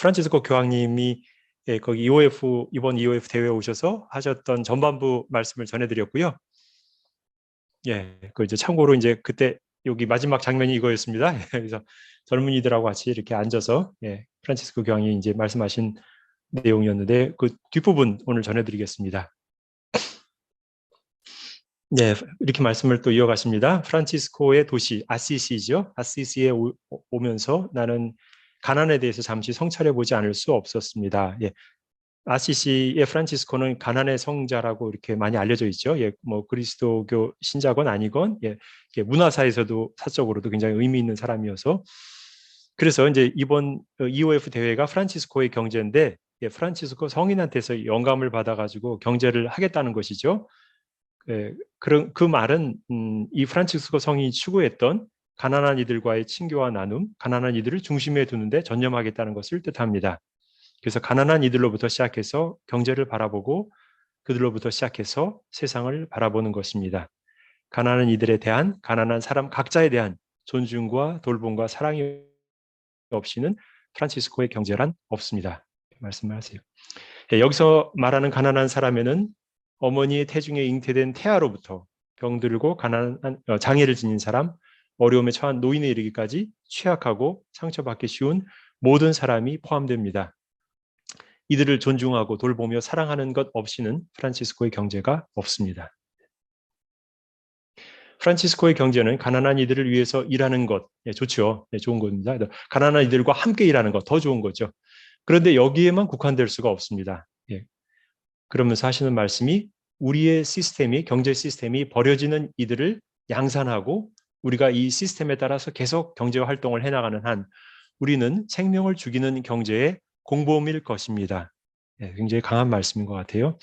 음, 프란치스코 교황님이 예, 거기 EOF 이번 EOF 대회에 오셔서 하셨던 전반부 말씀을 전해드렸고요. 예, 그 이제 참고로 이제 그때 여기 마지막 장면이 이거였습니다. 그래서 젊은이들하고 같이 이렇게 앉아서 예, 프란치스코 교황이 이제 말씀하신 내용이었는데 그 뒷부분 오늘 전해드리겠습니다. 네, 이렇게 말씀을 또 이어가십니다. 프란치스코의 도시 아시시죠. 아시시에 오, 오면서 나는 가난에 대해서 잠시 성찰해 보지 않을 수 없었습니다. 예. 아시시의 프란치스코는 가난의 성자라고 이렇게 많이 알려져 있죠. 예, 뭐 그리스도교 신자건 아니건 예, 예, 문화사에서도 사적으로도 굉장히 의미 있는 사람이어서 그래서 이제 이번 EOF 대회가 프란치스코의 경제인데 예, 프란치스코 성인한테서 영감을 받아가지고 경제를 하겠다는 것이죠. 예, 그런 그 말은 음, 이 프란치스코 성이 추구했던 가난한 이들과의 친교와 나눔, 가난한 이들을 중심에 두는데 전념하겠다는 것을 뜻합니다. 그래서 가난한 이들로부터 시작해서 경제를 바라보고 그들로부터 시작해서 세상을 바라보는 것입니다. 가난한 이들에 대한 가난한 사람 각자에 대한 존중과 돌봄과 사랑이 없이는 프란치스코의 경제란 없습니다. 말씀을 하세요. 예, 여기서 말하는 가난한 사람에는 어머니의 태중에 잉태된 태아로부터 병들고 가난한 어, 장애를 지닌 사람, 어려움에 처한 노인에 이르기까지 취약하고 상처받기 쉬운 모든 사람이 포함됩니다. 이들을 존중하고 돌보며 사랑하는 것 없이는 프란치스코의 경제가 없습니다. 프란치스코의 경제는 가난한 이들을 위해서 일하는 것, 예, 좋죠. 예, 좋은 겁니다. 가난한 이들과 함께 일하는 것, 더 좋은 거죠. 그런데 여기에만 국한될 수가 없습니다. 예. 그러면서 하시는 말씀이 우리의 시스템이, 경제 시스템이 버려지는 이들을 양산하고 우리가 이 시스템에 따라서 계속 경제 활동을 해나가는 한 우리는 생명을 죽이는 경제의 공범일 것입니다. 네, 굉장히 강한 말씀인 것 같아요.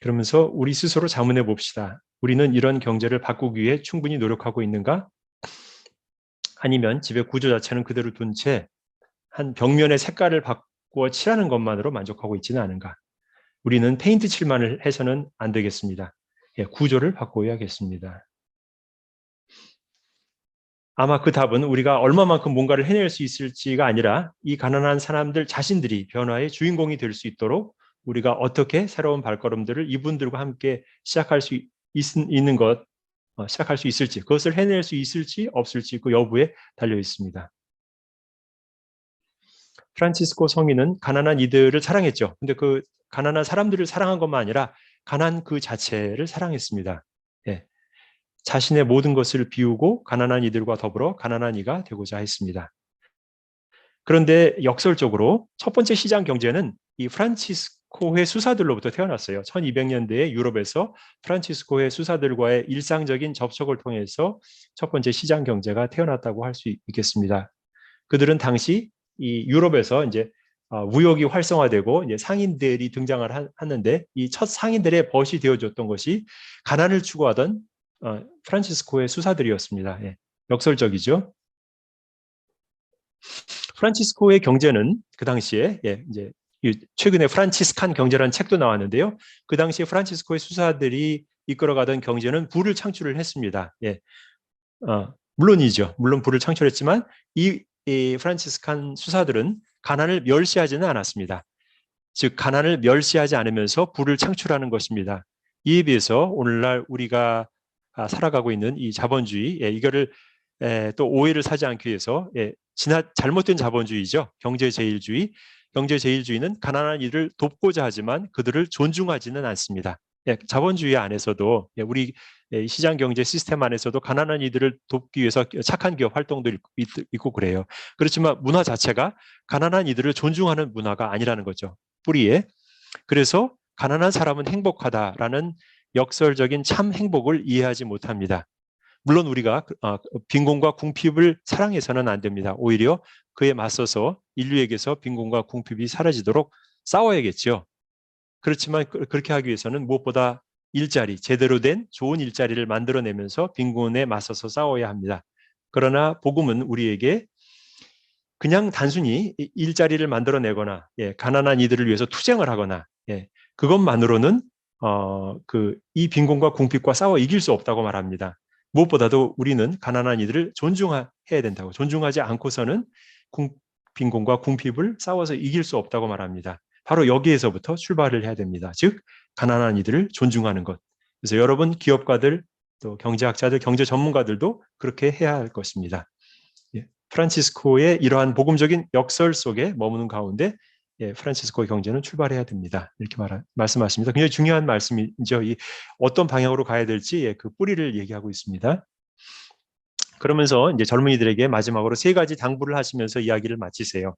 그러면서 우리 스스로 자문해 봅시다. 우리는 이런 경제를 바꾸기 위해 충분히 노력하고 있는가? 아니면 집의 구조 자체는 그대로 둔 채 한 벽면의 색깔을 바꾸어 칠하는 것만으로 만족하고 있지는 않은가? 우리는 페인트 칠만을 해서는 안 되겠습니다. 예, 구조를 바꿔야겠습니다. 아마 그 답은 우리가 얼마만큼 뭔가를 해낼 수 있을지가 아니라 이 가난한 사람들 자신들이 변화의 주인공이 될 수 있도록 우리가 어떻게 새로운 발걸음들을 이분들과 함께 시작할 수 있, 있는 것, 어, 시작할 수 있을지, 그것을 해낼 수 있을지 없을지 그 여부에 달려 있습니다. 프란치스코 성인은 가난한 이들을 사랑했죠. 근데 그 가난한 사람들을 사랑한 것만 아니라 가난 그 자체를 사랑했습니다. 예. 자신의 모든 것을 비우고 가난한 이들과 더불어 가난한 이가 되고자 했습니다. 그런데 역설적으로 첫 번째 시장 경제는 이 프란치스코의 수사들로부터 태어났어요. 1200년대에 유럽에서 프란치스코의 수사들과의 일상적인 접촉을 통해서 첫 번째 시장 경제가 태어났다고 할 수 있겠습니다. 그들은 당시 이 유럽에서 이제 어, 무역이 활성화되고 이제 상인들이 등장을 하는데 이 첫 상인들의 벗이 되어줬던 것이 가난을 추구하던 어, 프란치스코의 수사들이었습니다. 예, 역설적이죠. 프란치스코의 경제는 그 당시에 예, 이제 최근에 프란치스칸 경제라는 책도 나왔는데요. 그 당시에 프란치스코의 수사들이 이끌어가던 경제는 부를 창출을 했습니다. 예. 어, 물론이죠. 물론 부를 창출했지만 이, 이 프란치스칸 수사들은 가난을 멸시하지는 않았습니다. 즉 가난을 멸시하지 않으면서 부를 창출하는 것입니다. 이에 비해서 오늘날 우리가 아, 살아가고 있는 이 자본주의 예, 이거를 예, 또 오해를 사지 않기 위해서 예, 지나 잘못된 자본주의죠. 경제제일주의. 경제제일주의는 가난한 이를 돕고자 하지만 그들을 존중하지는 않습니다. 예, 자본주의 안에서도 예, 우리 예, 시장 경제 시스템 안에서도 가난한 이들을 돕기 위해서 착한 기업 활동도 있, 있고 그래요. 그렇지만 문화 자체가 가난한 이들을 존중하는 문화가 아니라는 거죠. 뿌리에. 그래서 가난한 사람은 행복하다라는 역설적인 참 행복을 이해하지 못합니다. 물론 우리가 그, 어, 빈곤과 궁핍을 사랑해서는 안 됩니다. 오히려 그에 맞서서 인류에게서 빈곤과 궁핍이 사라지도록 싸워야겠죠. 그렇지만 그, 그렇게 하기 위해서는 무엇보다 일자리, 제대로 된 좋은 일자리를 만들어내면서 빈곤에 맞서서 싸워야 합니다. 그러나 복음은 우리에게 그냥 단순히 일자리를 만들어내거나 예, 가난한 이들을 위해서 투쟁을 하거나 예, 그것만으로는 어, 그, 이 빈곤과 궁핍과 싸워 이길 수 없다고 말합니다. 무엇보다도 우리는 가난한 이들을 존중해야 된다고. 존중하지 않고서는 빈곤과 궁핍을 싸워서 이길 수 없다고 말합니다. 바로 여기에서부터 출발을 해야 됩니다. 즉 가난한 이들을 존중하는 것. 그래서 여러분 기업가들 또 경제학자들, 경제 전문가들도 그렇게 해야 할 것입니다. 예, 프란치스코의 이러한 복음적인 역설 속에 머무는 가운데 예, 프란치스코의 경제는 출발해야 됩니다. 이렇게 말, 말씀하십니다. 굉장히 중요한 말씀이죠. 이 어떤 방향으로 가야 될지 예, 그 뿌리를 얘기하고 있습니다. 그러면서 이제 젊은이들에게 마지막으로 세 가지 당부를 하시면서 이야기를 마치세요.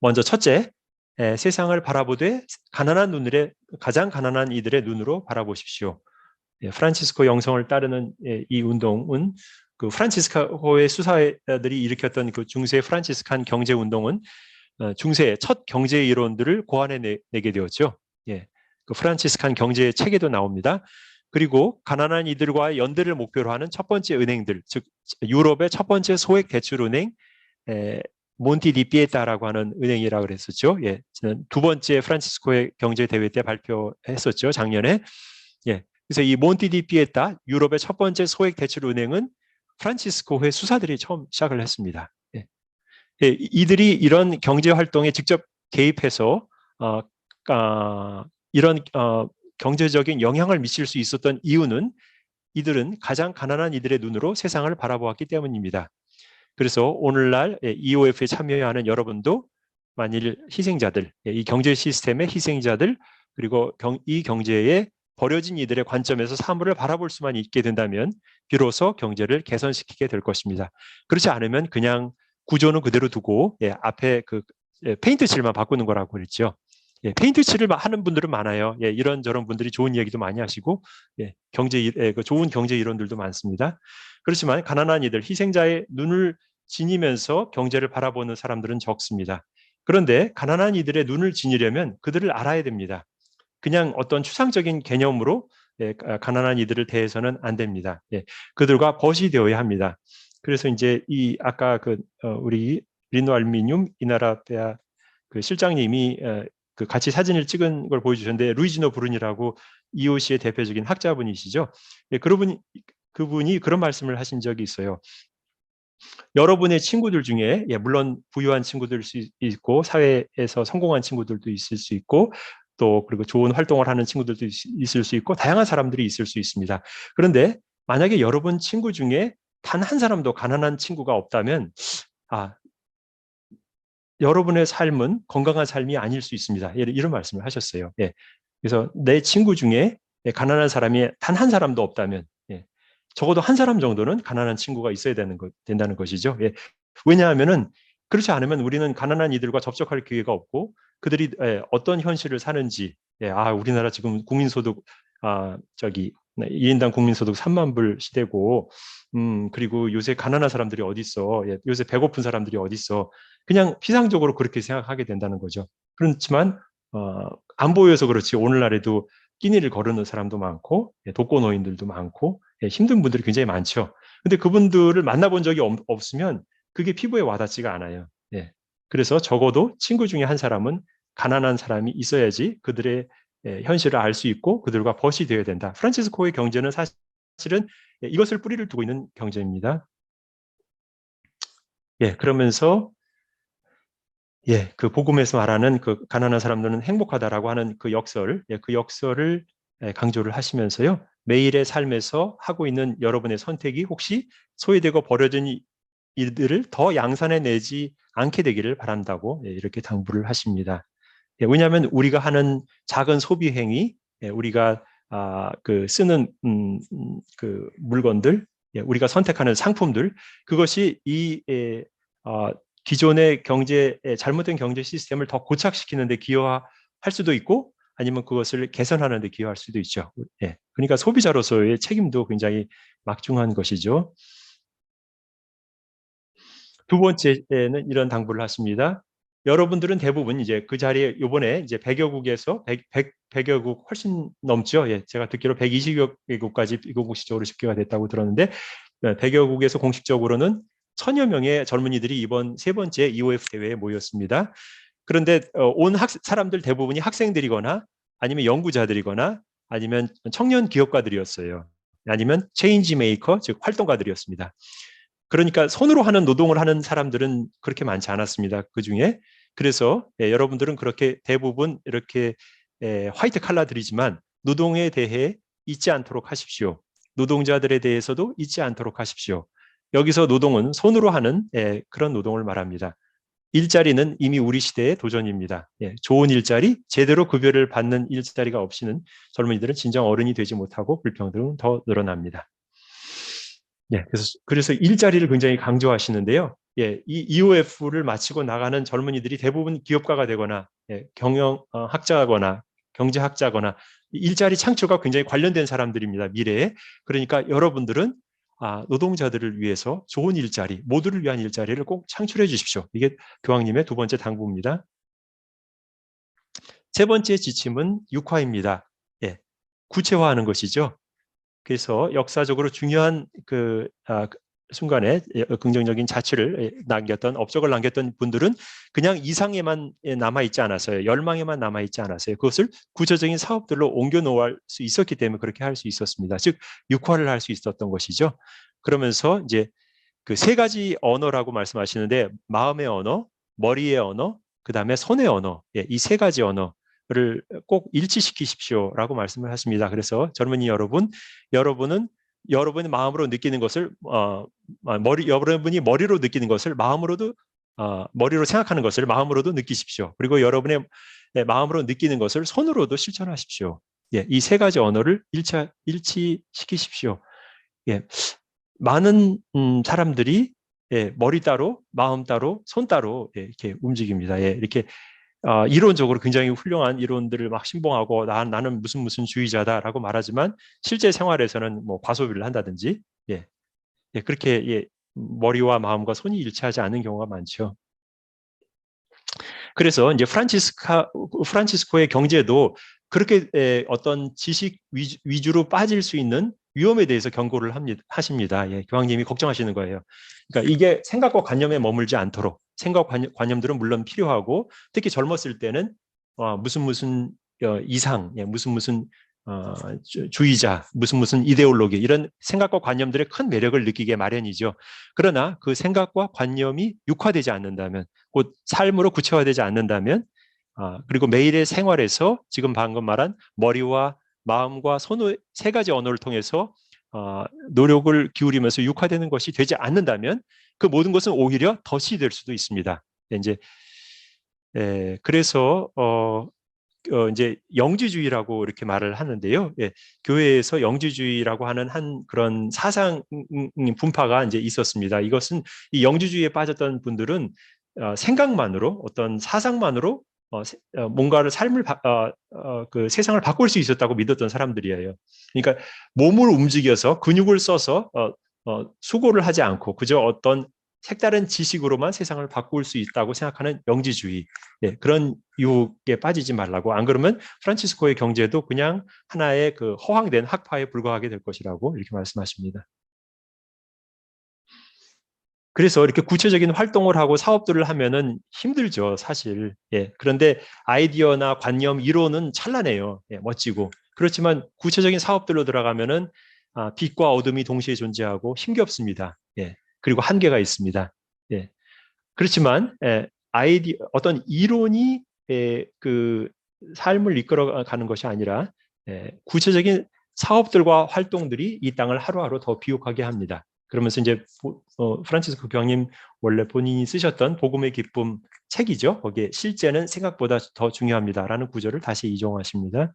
먼저 첫째, 에, 세상을 바라보되 가난한 눈으로 가장 가난한 이들의 눈으로 바라보십시오. 예, 프란치스코 영성을 따르는 예, 이 운동은 그 프란치스코의 수사들이 일으켰던 그 중세 프란치스칸 경제 운동은 어, 중세의 첫 경제 이론들을 고안해 내게 되었죠. 예, 그 프란치스칸 경제 책에도 나옵니다. 그리고 가난한 이들과 연대를 목표로 하는 첫 번째 은행들, 즉 유럽의 첫 번째 소액 대출 은행 에, 몬티 디피에타라고 하는 은행이라고 그랬었죠. 예, 두 번째 프란치스코의 경제 대회 때 발표했었죠. 작년에. 예, 그래서 이 몬티 디피에타 유럽의 첫 번째 소액 대출 은행은 프란치스코회 수사들이 처음 시작을 했습니다. 예. 예, 이들이 이런 경제 활동에 직접 개입해서 어, 어, 이런 어, 경제적인 영향을 미칠 수 있었던 이유는 이들은 가장 가난한 이들의 눈으로 세상을 바라보았기 때문입니다. 그래서 오늘날 EOF에 참여하는 여러분도 만일 희생자들, 이 경제 시스템의 희생자들, 그리고 경, 이 경제에 버려진 이들의 관점에서 사물을 바라볼 수만 있게 된다면 비로소 경제를 개선시키게 될 것입니다. 그렇지 않으면 그냥 구조는 그대로 두고 예, 앞에 그 예, 페인트 칠만 바꾸는 거라고 그랬죠. 예, 페인트 칠을 하는 분들은 많아요. 예, 이런 저런 분들이 좋은 이야기도 많이 하시고 예, 경제 예, 그 좋은 경제 이론들도 많습니다. 그렇지만 가난한 이들, 희생자의 눈을 지니면서 경제를 바라보는 사람들은 적습니다. 그런데 가난한 이들의 눈을 지니려면 그들을 알아야 됩니다. 그냥 어떤 추상적인 개념으로 예, 가난한 이들을 대해서는 안 됩니다. 예, 그들과 벗이 되어야 합니다. 그래서 이제 이 아까 그 어, 우리 리노 알미늄 이나라 대학 그 실장님이 어, 그 같이 사진을 찍은 걸 보여주셨는데 루이지노 브룬이라고 EOC의 대표적인 학자분이시죠. 예, 그분이 그분이 그런 말씀을 하신 적이 있어요. 여러분의 친구들 중에 예, 물론 부유한 친구들 수 있고 사회에서 성공한 친구들도 있을 수 있고 또 그리고 좋은 활동을 하는 친구들도 있을 수 있고 다양한 사람들이 있을 수 있습니다. 그런데 만약에 여러분 친구 중에 단 한 사람도 가난한 친구가 없다면 아 여러분의 삶은 건강한 삶이 아닐 수 있습니다. 이런 말씀을 하셨어요. 예. 그래서 내 친구 중에 가난한 사람이 단 한 사람도 없다면 예. 적어도 한 사람 정도는 가난한 친구가 있어야 되는 거, 된다는 것이죠. 예. 왜냐하면은 그렇지 않으면 우리는 가난한 이들과 접촉할 기회가 없고 그들이 예, 어떤 현실을 사는지 예, 아 우리나라 지금 국민소득 아 저기 2인당 국민소득 3만 불 시대고 음 그리고 요새 가난한 사람들이 어디 있어 예, 요새 배고픈 사람들이 어디 있어 그냥 피상적으로 그렇게 생각하게 된다는 거죠. 그렇지만 어, 안 보여서 그렇지 오늘날에도 끼니를 거르는 사람도 많고 예, 독거노인들도 많고 예, 힘든 분들이 굉장히 많죠. 근데 그분들을 만나본 적이 없, 없으면 그게 피부에 와닿지가 않아요. 예. 그래서 적어도 친구 중에 한 사람은 가난한 사람이 있어야지 그들의 예, 현실을 알 수 있고 그들과 벗이 되어야 된다. 프란치스코의 경제는 사실은 예, 이것을 뿌리를 두고 있는 경제입니다. 예, 그러면서 예, 그 복음에서 말하는 그 가난한 사람들은 행복하다라고 하는 그 역설, 예, 그 역설을 예, 강조를 하시면서요. 매일의 삶에서 하고 있는 여러분의 선택이 혹시 소외되고 버려진 이들을 더 양산해 내지 않게 되기를 바란다고 예, 이렇게 당부를 하십니다. 예, 왜냐하면 우리가 하는 작은 소비 행위, 예, 우리가 아, 그 쓰는 음, 음, 그 물건들, 예, 우리가 선택하는 상품들, 그것이 이 예, 어, 기존의 경제 잘못된 경제 시스템을 더 고착시키는 데 기여할 수도 있고 아니면 그것을 개선하는 데 기여할 수도 있죠. 예. 그러니까 소비자로서의 책임도 굉장히 막중한 것이죠. 두 번째는 이런 당부를 하십니다. 여러분들은 대부분 이제 그 자리에 요번에 이제 100여 국에서 100, 100, 100여 국 훨씬 넘죠. 예, 제가 듣기로 120여 개국까지 공식적으로 집계가 됐다고 들었는데 100여 국에서 공식적으로는 천여 명의 젊은이들이 이번 세 번째 EOF 대회에 모였습니다. 그런데 어, 온 학, 사람들 대부분이 학생들이거나 아니면 연구자들이거나 아니면 청년 기업가들이었어요. 아니면 체인지 메이커 즉 활동가들이었습니다. 그러니까 손으로 하는 노동을 하는 사람들은 그렇게 많지 않았습니다. 그 중에 그래서 예, 여러분들은 그렇게 대부분 이렇게 예, 화이트 칼라들이지만 노동에 대해 잊지 않도록 하십시오. 노동자들에 대해서도 잊지 않도록 하십시오. 여기서 노동은 손으로 하는 예, 그런 노동을 말합니다. 일자리는 이미 우리 시대의 도전입니다. 예, 좋은 일자리, 제대로 급여를 받는 일자리가 없이는 젊은이들은 진정 어른이 되지 못하고 불평등은 더 늘어납니다. 예, 그래서 그래서 일자리를 굉장히 강조하시는데요. 예, 이 EOF를 마치고 나가는 젊은이들이 대부분 기업가가 되거나 예, 경영 어, 학자거나 경제학자거나 일자리 창출과 굉장히 관련된 사람들입니다. 미래에. 그러니까 여러분들은 아, 노동자들을 위해서 좋은 일자리, 모두를 위한 일자리를 꼭 창출해 주십시오. 이게 교황님의 두 번째 당부입니다. 세 번째 지침은 육화입니다. 예, 구체화하는 것이죠. 그래서 역사적으로 중요한 그 아, 순간에 예, 긍정적인 자취를 예, 남겼던 업적을 남겼던 분들은 그냥 이상에만 예, 남아 있지 않았어요. 열망에만 남아 있지 않았어요. 그것을 구체적인 사업들로 옮겨 놓을 수 있었기 때문에 그렇게 할 수 있었습니다. 즉 육화를 할 수 있었던 것이죠. 그러면서 이제 그 세 가지 언어라고 말씀하시는데 마음의 언어, 머리의 언어, 그 다음에 손의 언어, 예, 이 세 가지 언어 를꼭 일치시키십시오라고 말씀을 하십니다. 그래서 젊은이 여러분, 여러분은 여러분이 마음으로 느끼는 것을 어, 머리 여러분이 머리로 느끼는 것을 마음으로도 어, 머리로 생각하는 것을 마음으로도 느끼십시오. 그리고 여러분의 네, 마음으로 느끼는 것을 손으로도 실천하십시오. 예, 이 세 가지 언어를 일치 일치시키십시오. 예, 많은 음, 사람들이 예, 머리 따로, 마음 따로, 손 따로 예, 이렇게 움직입니다. 예, 이렇게 어, 이론적으로 굉장히 훌륭한 이론들을 막 신봉하고 나, 나는 무슨 무슨 주의자다라고 말하지만 실제 생활에서는 뭐 과소비를 한다든지 예, 예 그렇게 예, 머리와 마음과 손이 일치하지 않는 경우가 많죠. 그래서 이제 프란치스카 프란치스코의 경제도 그렇게 에, 어떤 지식 위주, 위주로 빠질 수 있는 위험에 대해서 경고를 합니다, 하십니다. 예, 교황님이 걱정하시는 거예요. 그러니까 이게 생각과 관념에 머물지 않도록 생각 관념 들은 물론 필요하고 특히 젊었을 때는 어, 무슨 무슨 어, 이상, 예, 무슨 무슨 어, 주의자, 무슨 무슨 이데올로기 이런 생각과 관념들의 큰 매력을 느끼게 마련이죠. 그러나 그 생각과 관념이 육화되지 않는다면, 곧 삶으로 구체화되지 않는다면, 아, 그리고 매일의 생활에서 지금 방금 말한 머리와 마음과 손의 세 가지 언어를 통해서 어, 노력을 기울이면서 육화되는 것이 되지 않는다면 그 모든 것은 오히려 덫이 될 수도 있습니다. 네, 이제 에, 그래서 어, 어, 이제 영지주의라고 이렇게 말을 하는데요. 예, 교회에서 영지주의라고 하는 한 그런 사상 분파가 이제 있었습니다. 이것은 이 영지주의에 빠졌던 분들은 어, 생각만으로 어떤 사상만으로 어, 어, 뭔가를 삶을 바, 어, 어, 그 세상을 바꿀 수 있었다고 믿었던 사람들이에요. 그러니까 몸을 움직여서 근육을 써서 어, 어, 수고를 하지 않고 그저 어떤 색다른 지식으로만 세상을 바꿀 수 있다고 생각하는 영지주의 예, 그런 유혹에 빠지지 말라고 안 그러면 프란치스코의 경제도 그냥 하나의 그 허황된 학파에 불과하게 될 것이라고 이렇게 말씀하십니다. 그래서 이렇게 구체적인 활동을 하고 사업들을 하면은 힘들죠, 사실. 예. 그런데 아이디어나 관념, 이론은 찬란해요. 예, 멋지고. 그렇지만 구체적인 사업들로 들어가면은 아, 빛과 어둠이 동시에 존재하고 힘겹습니다. 예. 그리고 한계가 있습니다. 예. 그렇지만 예, 아이디 어떤 이론이 예, 그 삶을 이끌어가는 것이 아니라 예, 구체적인 사업들과 활동들이 이 땅을 하루하루 더 비옥하게 합니다. 그러면서 이제 어, 프란치스코 교황님 원래 본인이 쓰셨던 복음의 기쁨 책이죠. 거기에 실제는 생각보다 더 중요합니다라는 구절을 다시 이종하십니다.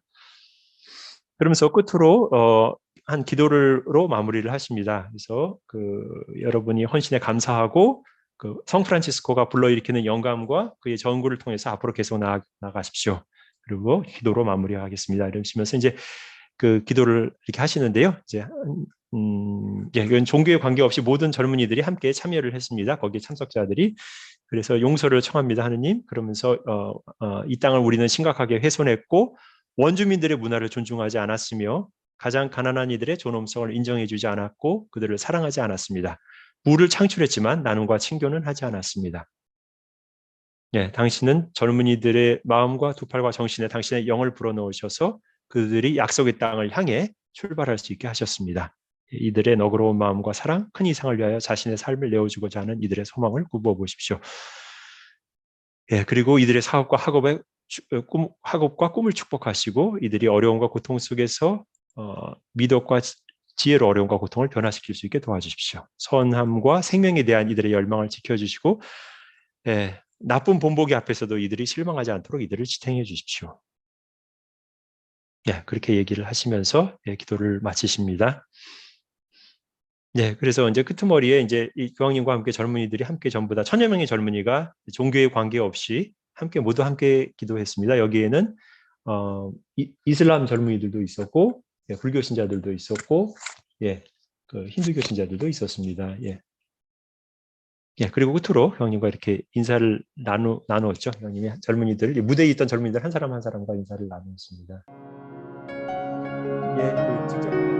그러면서 끝으로 어, 한 기도를로 마무리를 하십니다. 그래서 그 여러분이 헌신에 감사하고 그 성 프란치스코가 불러일으키는 영감과 그의 전구를 통해서 앞으로 계속 나아, 나가십시오. 그리고 기도로 마무리하겠습니다. 이러시면서 이제 그 기도를 이렇게 하시는데요. 이제 음, 예, 이건 종교에 관계없이 모든 젊은이들이 함께 참여를 했습니다. 거기에 참석자들이 그래서 용서를 청합니다, 하느님. 그러면서 어, 어, 이 땅을 우리는 심각하게 훼손했고 원주민들의 문화를 존중하지 않았으며 가장 가난한 이들의 존엄성을 인정해주지 않았고 그들을 사랑하지 않았습니다. 부를 창출했지만 나눔과 친교는 하지 않았습니다. 예, 당신은 젊은이들의 마음과 두 팔과 정신에 당신의 영을 불어넣으셔서 그들이 약속의 땅을 향해 출발할 수 있게 하셨습니다. 이들의 너그러운 마음과 사랑, 큰 이상을 위하여 자신의 삶을 내어주고자 하는 이들의 소망을 굽어 보십시오. 예, 그리고 이들의 사업과 학업의 추- 어, 꿈, 학업과 꿈을 축복하시고 이들이 어려움과 고통 속에서 어, 미덕과 지- 지혜로 어려움과 고통을 변화시킬 수 있게 도와주십시오. 선함과 생명에 대한 이들의 열망을 지켜주시고 예, 나쁜 본보기 앞에서도 이들이 실망하지 않도록 이들을 지탱해 주십시오. 예, 그렇게 얘기를 하시면서 예, 기도를 마치십니다. 네, 그래서 이제 끄트머리에 이제 이 교황님과 함께 젊은이들이 함께 전부 다 천여 명의 젊은이가 종교에 관계없이 함께 모두 함께 기도했습니다. 여기에는 어, 이, 이슬람 젊은이들도 있었고 예, 불교 신자들도 있었고 예, 그 힌두교 신자들도 있었습니다. 예. 예, 그리고 끝으로 형님과 이렇게 인사를 나누, 나누었죠. 형님이 젊은이들, 무대에 있던 젊은이들 한 사람 한 사람과 인사를 나누었습니다. 예, 그 직접.